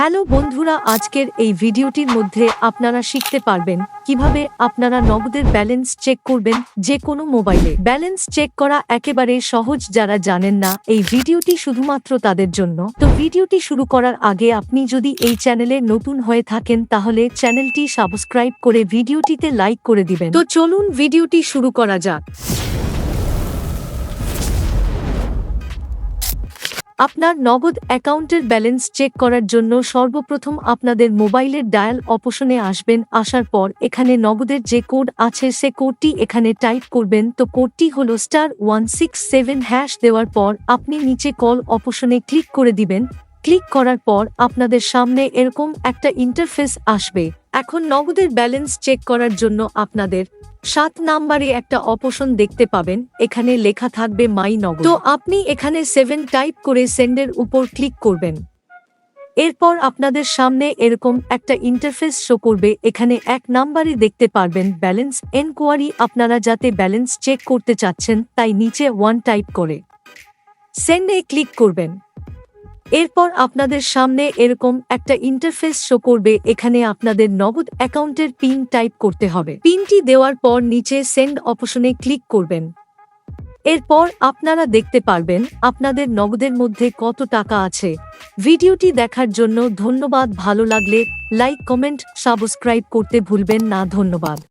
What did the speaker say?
Hello বন্ধুরা, আজকের এই ভিডিওটির মধ্যে আপনারা শিখতে পারবেন কীভাবে আপনারা নগদের ব্যালেন্স চেক করবেন যে কোনো মোবাইলে। ব্যালেন্স চেক করা একেবারে সহজ যারা জানেন না, এই ভিডিওটি শুধুমাত্র তাদের জন্য। তো ভিডিওটি শুরু করার আগে আপনি যদি এই চ্যানেলে নতুন হয়ে থাকেন, তাহলে চ্যানেলটি সাবস্ক্রাইব করে ভিডিওটিতে লাইক করে দিবেন। তো চলুন ভিডিওটি শুরু করা যাক। আপনার নগদ অ্যাকাউন্টের ব্যালেন্স চেক করার জন্য সর্বপ্রথম আপনাদের মোবাইলের ডায়াল অপশনে আসবেন, আসার পর এখানে নগদের যে কোড আছে সে কোডটি এখানে টাইপ করবেন, তো কোডটি হলো star one six seven hash দেওয়ার পর আপনি নিচে কল অপশনে ক্লিক করে দিবেন, ক্লিক করার পর আপনাদের সামনে এরকম একটা ইন্টারফেস আসবে। এখন নগদের ব্যালেন্স চেক করার জন্য আপনাদের সাত নাম্বারে একটা অপশন দেখতে পাবেন, এখানে লেখা থাকবে মাই নগদ। তো আপনি এখানে সেভেন টাইপ করে সেন্ডের উপর ক্লিক করবেন। এরপর আপনাদের সামনে এরকম একটা ইন্টারফেস শো করবে, এখানে এক নাম্বারে দেখতে পারবেন ব্যালেন্স এনকোয়ারি। আপনারা যাতে ব্যালেন্স চেক করতে চাচ্ছেন, তাই নিচে ওয়ান টাইপ করে সেন্ডে ক্লিক করবেন। এরপর আপনাদের সামনে এরকম একটা ইন্টারফেস শো করবে, এখানে আপনাদের নগদ অ্যাকাউন্টের পিন টাইপ করতে হবে। পিনটি দেওয়ার পর নিচে সেন্ড অপশনে ক্লিক করবেন। এরপর আপনারা দেখতে পারবেন আপনাদের নগদের মধ্যে কত টাকা আছে। ভিডিওটি দেখার জন্য ধন্যবাদ, ভালো লাগলে লাইক কমেন্ট সাবস্ক্রাইব করতে ভুলবেন না, ধন্যবাদ।